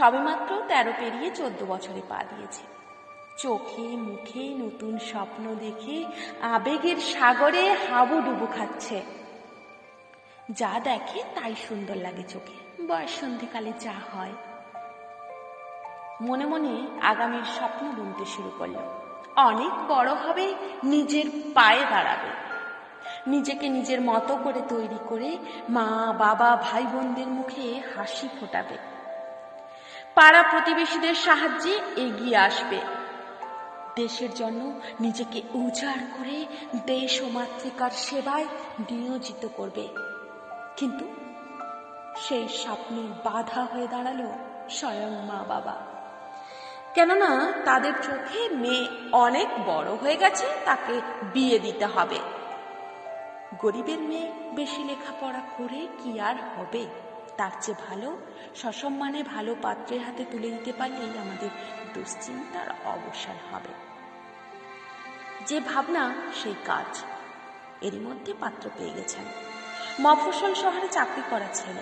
সবেমাত্র তেরো পেরিয়ে চোদ্দ বছরে পা দিয়েছে। চোখে, মুখে নতুন স্বপ্ন দেখে আবেগের সাগরে হাবুডুবু খাচ্ছে। যা দেখে তাই সুন্দর লাগে চোখে। বয়স সন্ধিকালে যা হয়। মনে মনে আগামীর স্বপ্ন বুনতে শুরু করল। অনেক বড় হবে, নিজের পায়ে দাঁড়াবে। নিজেকে নিজের মতো করে তৈরি করে মা, বাবা ভাই বোনদের মুখে হাসি ফোটাবে। পাড়া প্রতিবেশীদের সাহায্যে এগিয়ে আসবে। দেশের জন্য নিজেকে উজাড় করে দেশ ও মাতৃকার সেবায় নিয়োজিত করবে। কিন্তু সেই স্বপ্নে বাধা হয়ে দাঁড়াল স্বয়ং মা বাবা। কেননা তাদের চোখে মেয়ে অনেক বড় হয়ে গেছে, তাকে বিয়ে দিতে হবে। গরিবের মেয়ে বেশি লেখাপড়া করে কি আর হবে? তার চেয়ে ভালো, সসম্মানে ভালো পাত্রের হাতে তুলে দিতে পারলেই আমাদের দুশ্চিন্তার অবসান হবে। যে ভাবনা, সেই কাজ। এরই মধ্যে পাত্র পেয়ে গেছেন। মফস্বল শহরে চাকরি করা ছেলে।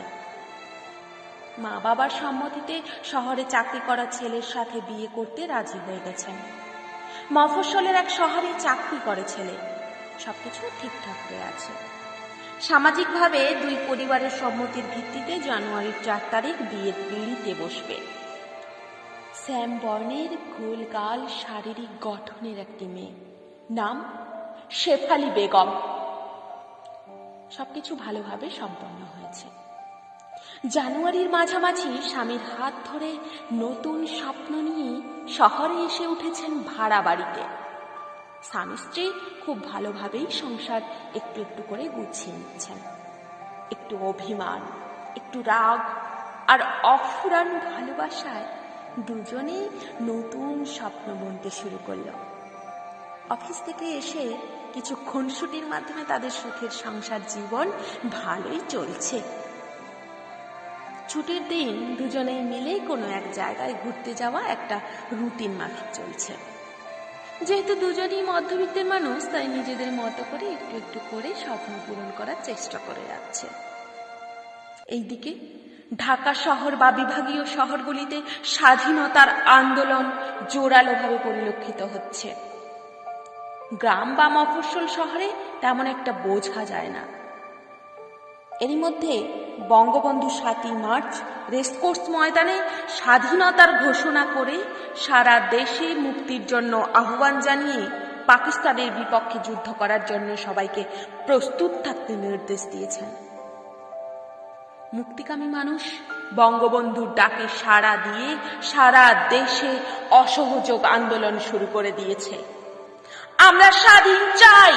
মা বাবার সম্মতিতে শহরে চাকরি করা ছেলের সাথে বিয়ে করতে রাজি হয়ে গেছেন। মফস্বলের এক শহরে চাকরি করে ছেলে। সবকিছু ঠিকঠাক হয়ে আছে। সামাজিকভাবে দুই পরিবারের সম্মতির ভিত্তিতে জানুয়ারির চার তারিখ বিয়ের পিড়িতে বসবে। স্যাম বর্ণের গোলগাল শারীরিক গঠনের একটি মেয়ে। নাম শেফালি বেগম। সবকিছু ভালোভাবে সম্পন্ন হয়েছে। জানুয়ারির মাঝামাঝি স্বামীর হাত ধরে নতুন স্বপ্ন নিয়ে শহরে এসে উঠেছেন ভাড়া বাড়িতে। স্বামী স্ত্রী খুব ভালোভাবেই সংসার একটু একটু করে গুছিয়ে নিচ্ছেন। একটু অভিমান, একটু রাগ আর অফুরান ভালোবাসায় দুজনেই নতুন স্বপ্ন বুনতে শুরু করল। অফিস থেকে এসে কিছু খুনসুটির মাধ্যমে তাদের সুখের সংসার জীবন ভালোই চলছে। ছুটির দিন দুজনেই মিলেই কোনো এক জায়গায় ঘুরতে যাওয়া একটা রুটিন মাফিক চলছে। যেহেতু দুজনই মধ্যবিত্তের মানুষ, তাই নিজেদের মতো করে একটু একটু করে স্বপ্ন পূরণ করার চেষ্টা করে যাচ্ছে। এইদিকে ঢাকা শহর বা বিভাগীয় শহরগুলিতে স্বাধীনতার আন্দোলন জোরালোভাবে পরিলক্ষিত হচ্ছে। গ্রাম বা মফস্বল শহরে তেমন একটা বোঝা যায় না। এরই মধ্যে বঙ্গবন্ধু সাতই মার্চ রেসকোর্স ময়দানে স্বাধীনতার ঘোষণা করে সারা দেশে মুক্তির জন্য আহ্বান জানিয়ে পাকিস্তানের বিপক্ষে যুদ্ধ করার জন্য সবাইকে প্রস্তুত থাকতে নির্দেশ দিয়েছেন। মুক্তিকামী মানুষ বঙ্গবন্ধুর ডাকে সাড়া দিয়ে সারা দেশে অসহযোগ আন্দোলন শুরু করে দিয়েছে। আমরা স্বাধীন চাই!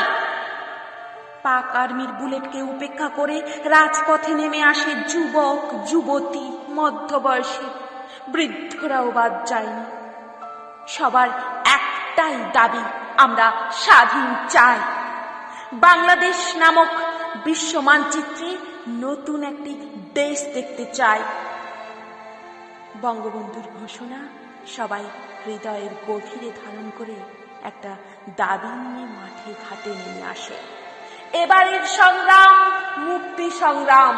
পাক আর্মির বুলেটকে উপেক্ষা করে রাজপথে নেমে আসে যুবক, যুবতী, মধ্যবয়সী। বৃদ্ধরাও বাদ যায়নি সবার একটাই দাবি, আমরা স্বাধীন চাই। বাংলাদেশ নামক বিশ্ব মানচিত্রে নতুন একটি দেশ দেখতে চাই। বঙ্গবন্ধুর ঘোষণা, সবাই হৃদয়ের গভীরে ধারণ করে একটা দাবি নিয়ে মাঠে ঘাটে নেমে আসে। এবারের সংগ্রাম মুক্তি সংগ্রাম।